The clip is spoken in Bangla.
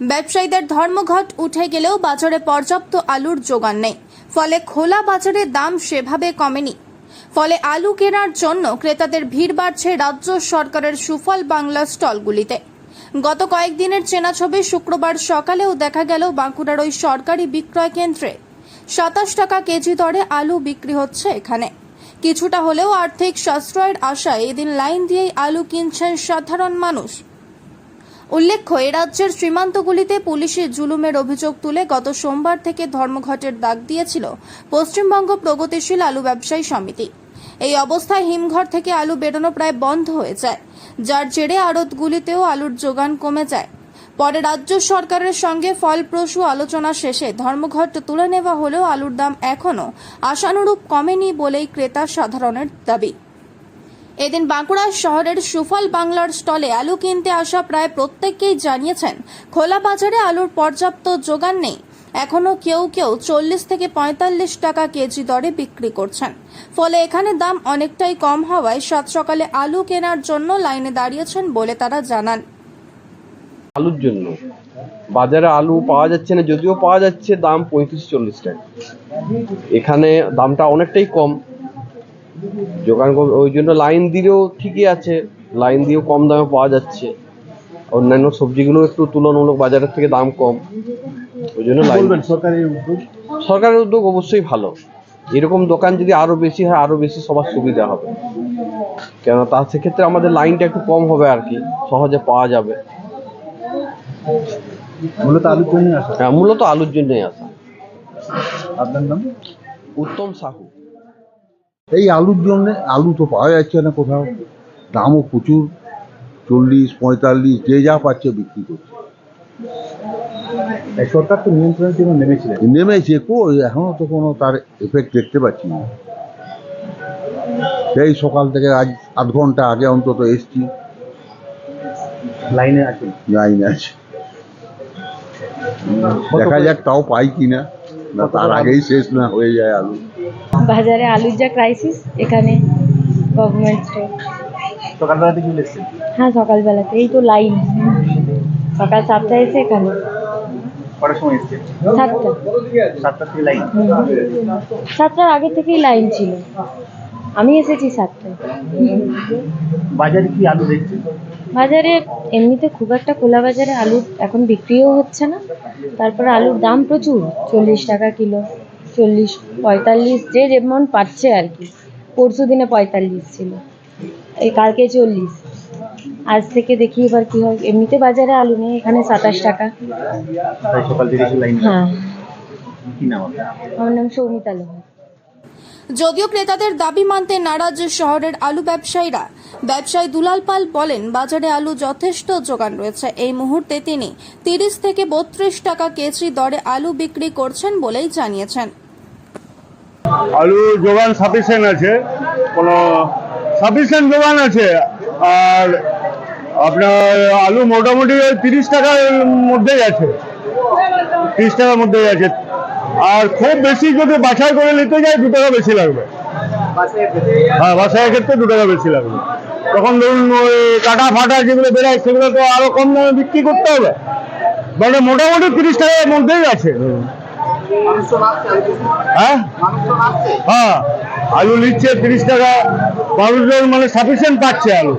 ব্যবসায়ীদের ধর্মঘট উঠে গেলেও বাজারে পর্যাপ্ত আলুর যোগান নেই। ফলে খোলা বাজারে দাম সেভাবে কমেনি। ফলে আলু কেনার জন্য ক্রেতাদের ভিড় বাড়ছে রাজ্য সরকারের সুফল বাংলা স্টলগুলিতে। গত কয়েকদিনের চেনা ছবি শুক্রবার সকালেও দেখা গেল বাঁকুড়ার ওই সরকারি বিক্রয় কেন্দ্রে। সাতাশ টাকা কেজি দরে আলু বিক্রি হচ্ছে এখানে। কিছুটা হলেও আর্থিক সাশ্রয়ের আশায় এদিন লাইন দিয়েই আলু কিনছেন সাধারণ মানুষ। উল্লেখ্য, এ রাজ্যের সীমান্তগুলিতে পুলিশের জুলুমের অভিযোগ তুলে গত সোমবার থেকে ধর্মঘটের ডাক দিয়েছিল পশ্চিমবঙ্গ প্রগতিশীল আলু ব্যবসায়ী সমিতি। এই অবস্থায় হিমঘর থেকে আলু বেরোনো প্রায় বন্ধ হয়ে যায়। যার জেরে আড়তগুলিতেও আলুর যোগান কমে যায়। পরে রাজ্য সরকারের সঙ্গে ফলপ্রসূ আলোচনা শেষে ধর্মঘট তুলে নেওয়া হলেও আলুর দাম এখনও আশানুরূপ কমেনি বলেই ক্রেতা সাধারণের দাবি। এদিন বাঁকুড়া শহরের সুফল বাংলার স্টলে আলু কিনতে আসা প্রায় প্রত্যেককেই জানিয়েছেন, খোলা বাজারে আলুর পর্যাপ্ত যোগান নেই। এখনও কেউ কেউ চল্লিশ থেকে পঁয়তাল্লিশ টাকা কেজি দরে বিক্রি করছেন। ফলে এখানে দাম অনেকটাই কম হওয়ায় সাত সকালে আলু কেনার জন্য লাইনে দাঁড়িয়েছেন বলে তারা জানান। আলুর জন্য। বাজারে আলু পাওয়া যাচ্ছে না, যদিও পাওয়া যাচ্ছে, দাম পঁয়ত্রিশ চল্লিশ টাকা। এখানে দামটা অনেকটাই কম। যোগান কম- ওই জন্য লাইন দিলেও ঠিকই আছে। লাইন দিয়েও কম দামে পাওয়া যাচ্ছে। অন্যান্য সবজিগুলো একটু তুলনামূলক বাজারের থেকে দাম কম। ওই জন্য উদ্যোগ? সরকারের উদ্যোগ অবশ্যই ভালো। এরকম দোকান যদি আরও বেশি হয় আরও বেশি সবার সুবিধা হবে। কেন তা সেক্ষেত্রে আমাদের লাইনটা একটু কম হবে আর কি। সহজে পাওয়া যাবে। মূলত আলুর জন্য আসা? হ্যাঁ মূলত আলুর জন্যই আসা। আপনার নাম? উত্তম সাহু। এই আলুর জন্য আলু তো পাওয়া যাচ্ছে না কোথাও। দামও প্রচুর। চল্লিশ পঁয়তাল্লিশ যে যা পাচ্ছে বিক্রি করছে। সরকার তো নিয়ন্ত্রণের জন্য নেমেছিলেন। নেমেছে কই এখনও তো কোনো তার এফেক্ট দেখতে পাচ্ছি না। সেই সকাল থেকে আজ আধ ঘণ্টা আগে অন্তত এসছি। লাইনে আছে। লাইনে আছে। দেখা যাক তাও পাই কিনা। না তার আগেই শেষ না হয়ে যায় আলু। বাজারে আলুর যা ক্রাইসিস এখানে গভর্নমেন্ট সকালবেলা থেকে এসেছেন হ্যাঁ সকালবেলাতে। এই তো লাইন সকাল সাতটায় এসে এখানে। কটার সময় এসেছেন সাতটা। সাতটা থেকে লাইন সাতটার আগে থেকেই লাইন ছিল। আমি এসেছি সাতটায়। বাজারে কি আলু দেখছেন? বাজারে এমনিতে খুব একটা খোলা বাজারে আলু এখন বিক্রিও হচ্ছে না। তারপরে আলুর দাম প্রচুর চল্লিশ টাকা কিলো চল্লিশ পঁয়তাল্লিশ যে যেমন পাচ্ছে আর কি। পরশু দিনে পঁয়তাল্লিশ ছিল এই কালকে চল্লিশ। আজ থেকে দেখি এবার কি হয় এমনিতে বাজারে আলু নেই এখানে সাতাশ টাকা। হ্যাঁ। আমার নাম সৌমিতা লোহার। যদিও ক্রেতাদের দাবি মানতে নারাজ শহরের আলু ব্যবসায়ীরা। ব্যবসায়ী দুলাল পাল বলেন, বাজারে আলু যথেষ্ট যোগান রয়েছে। এই মুহূর্তে তিনি তিরিশ থেকে বত্রিশ টাকা কেজি দরে আলু বিক্রি করছেন বলেই জানিয়েছেন। আলু যোগান সাফিসিয়েন্ট আছে, কোনো সাফিসিয়েন্ট যোগান আছে। আর আপনার আলু মোটামুটি তিরিশ টাকার মধ্যেই আছে। তিরিশ টাকার মধ্যেই আছে। আর খুব বেশি যদি বাছাই করে নিতে যাই, দু টাকা বেশি লাগবে। হ্যাঁ বাছাইয়ের ক্ষেত্রে দু টাকা বেশি লাগবে। তখন ধরুন ওই কাটা ফাটা যেগুলো বেরোয়, সেগুলো তো আরও কম দামে বিক্রি করতে হবে। মানে মোটামুটি তিরিশ টাকার মধ্যেই আছে হ্যাঁ? হ্যাঁ। আলু নিচ্ছে তিরিশ টাকা মানুষজন মানে সাফিসিয়েন্ট পাচ্ছে আলু।